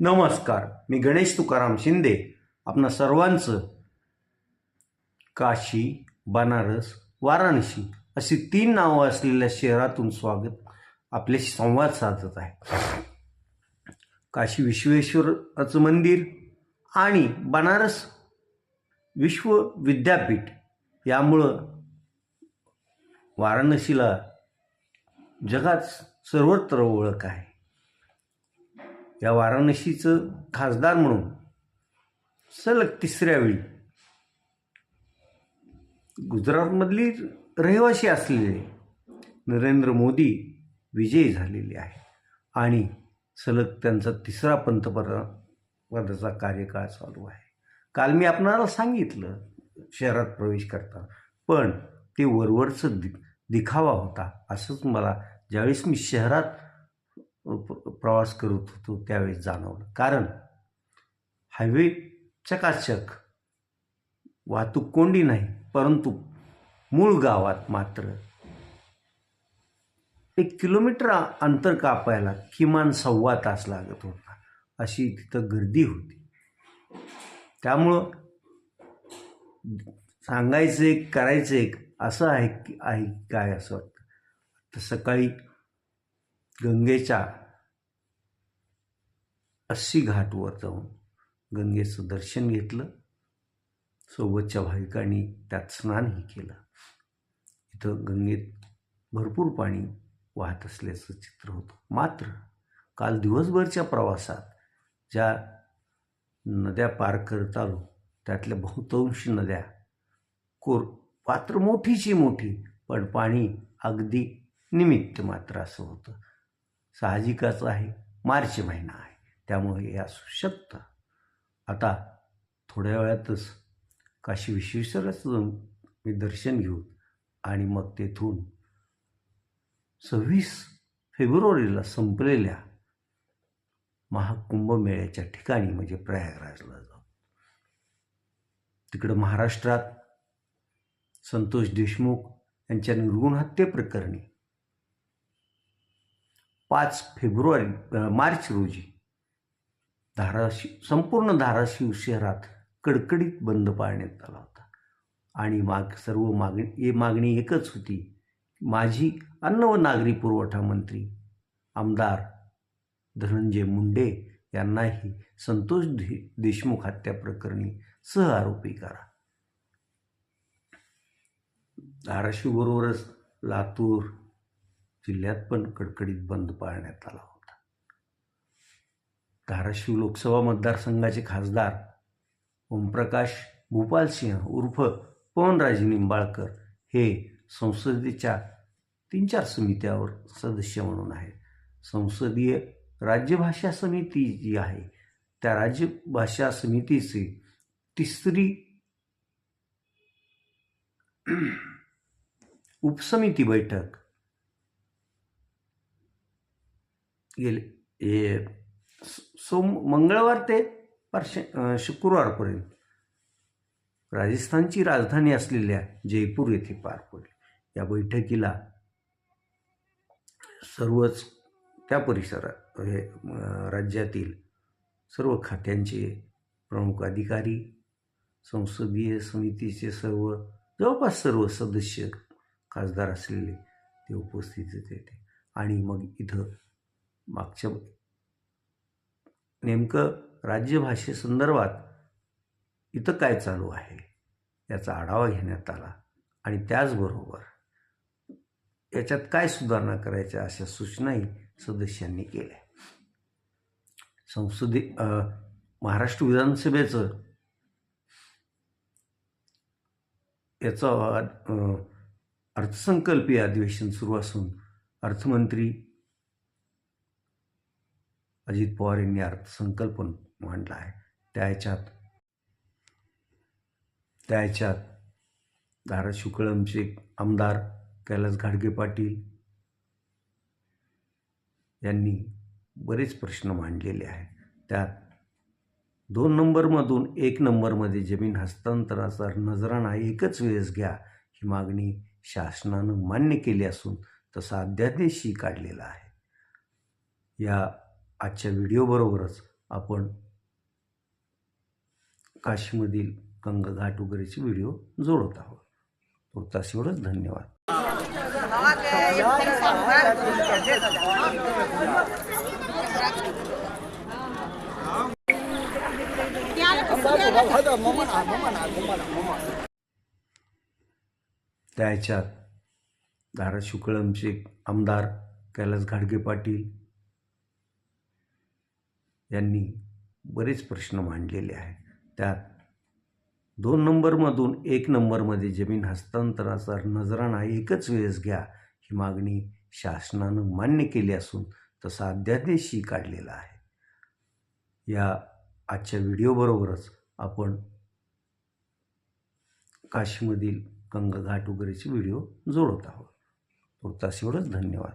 नमस्कार मी गणेश तुकाराम शिंदे. आपणा सर्वांचं काशी बनारस वाराणसी अशी तीन नावं असलेल्या शहरातून स्वागत आपल्याशी संवाद साधत आहे. काशी विश्वेश्वराचं मंदिर आणि बनारस विश्व विद्यापीठ यामुळं वाराणसीला जगात सर्वत्र ओळख आहे. या वाराणसीचं खासदार म्हणून. सलग तिसऱ्या वेळी. गुजरातमधली रहिवासी असलेले नरेंद्र मोदी विजयी झालेले आहे आणि सलग त्यांचा तिसरा पंतप्रधान पदाचा कार्यकाळ चालू आहे. काल मी आपणाला सांगितलं शहरात प्रवेश करता पण ते वरवरचं दि दिखावा होता असंच मला ज्यावेळेस मी शहरात प्रवास करत होतो त्यावेळेस जाणवलं. कारण हायवे चकाचक वाहतूक कोंडी नाही परंतु मूळ गावात मात्र एक किलोमीटर अंतर कापायला किमान सव्वा तास लागत होता अशी तिथं गर्दी होती. त्यामुळं सांगायचं एक करायचं एक असं आहे की आहे काय असं वाटतं? तर सकाळी गंगेच्या अस्सी घाटवर जाऊन गंगेचं दर्शन घेतलं. सोबतच्या भाविकांनी त्यात स्नानही केलं. इथं गंगेत भरपूर पाणी वाहत असल्याचं चित्र होतं. मात्र काल दिवसभरच्या प्रवासात ज्या नद्या पार करत आलो त्यातल्या बहुतांश नद्या कोर पात्र मोठीची मोठी पण पाणी अगदी निमित्त मात्र असं होतं. साहजिकच आहे. मार्च महिना आहे. त्यामुळे हे असू शकतं. आता थोड्या वेळातच काशी विश्वेश्वराचं जाऊन मी दर्शन घेऊ आणि मग तेथून सव्वीस फेब्रुवारीला संपलेल्या महाकुंभमेळ्याच्या ठिकाणी म्हणजे प्रयागराजला जाऊ. तिकडं महाराष्ट्रात संतोष देशमुख यांच्या निर्गुण हत्येप्रकरणी पाच फेब्रुवारी मार्च रोजी धाराशिव संपूर्ण धाराशिव शहरात कडकडीत बंद पाळण्यात आला होता. आणि माग सर्व मागणी ही मागणी एकच होती. माझी अन्न व नागरी पुरवठा मंत्री आमदार धनंजय मुंडे यांनाही संतोष दे देशमुख हत्या प्रकरणी सह आरोपी करा धाराशिवबरोबरच लातूर जिल्ह्यात पण कडकडीत बंद पाळण्यात आला होता. धाराशिव लोकसभा मतदारसंघाचे खासदार ओमप्रकाश भूपालसिंह उर्फ पवनराजे निंबाळकर हे संसदेच्या तीन चार समित्यावर सदस्य म्हणून आहेत. संसदीय राज्यभाषा समिती जी आहे त्या राज्यभाषा समितीचे तिसरी उपसमिती बैठक गेले. हे सोम मंगळवार ते परशे शुक्रवारपर्यंत राजस्थानची राजधानी असलेल्या जयपूर येथे पार पडली. या बैठकीला सर्वच त्या परिसरात हे राज्यातील सर्व खात्यांचे प्रमुख अधिकारी संसदीय समितीचे सर्व जवळपास सर्व सदस्य खासदार असलेले ते उपस्थित होते. आणि मग इथं मागच्या नेमकं राज्यभाषेसंदर्भात इथं काय चालू आहे याचा आढावा घेण्यात आला. आणि त्याचबरोबर याच्यात काय सुधारणा करायच्या अशा सूचनाही सदस्यांनी केल्या. संसदे महाराष्ट्र विधानसभेचं याचं अर्थसंकल्पीय अधिवेशन सुरू असून अर्थमंत्री अजित पवार यांनी अर्थसंकल्प मांडला आहे. त्या ह्याच्यात त्या ह्याच्यात धाराशिव कळमचे आमदार कैलास घाडगे पाटील यांनी बरेच प्रश्न मांडलेले आहेत. त्यात दोन नंबरमधून एक नंबरमध्ये जमीन हस्तांतराचा नजराणा एकच वेळेस घ्या ही मागणी शासनानं मान्य केली असून तसा अध्यादेशही काढलेला आहे. या आजच्या व्हिडिओबरोबरच आपण काशीमधील गंगाघाट वगैरेचे व्हिडिओ जोडत आहोत. तुर्तास एवढंच धन्यवाद. त्या ह्याच्यात धाराशिव कळमचे आमदार कैलास घाडगे पाटील यांनी बरेच प्रश्न मांडलेले आहे त्यात दोन नंबरमधून एक नंबरमध्ये जमीन हस्तांतराचा नजराणा एकच वेळेस घ्या ही मागणी शासनानं मान्य केली असून तसा अध्यादेशही काढलेला आहे. या आजच्या व्हिडिओबरोबरच आपण काशीमधील गंगाघाट वगैरेचे व्हिडिओ जोडत आहोत. तुर्तास एवढंच धन्यवाद.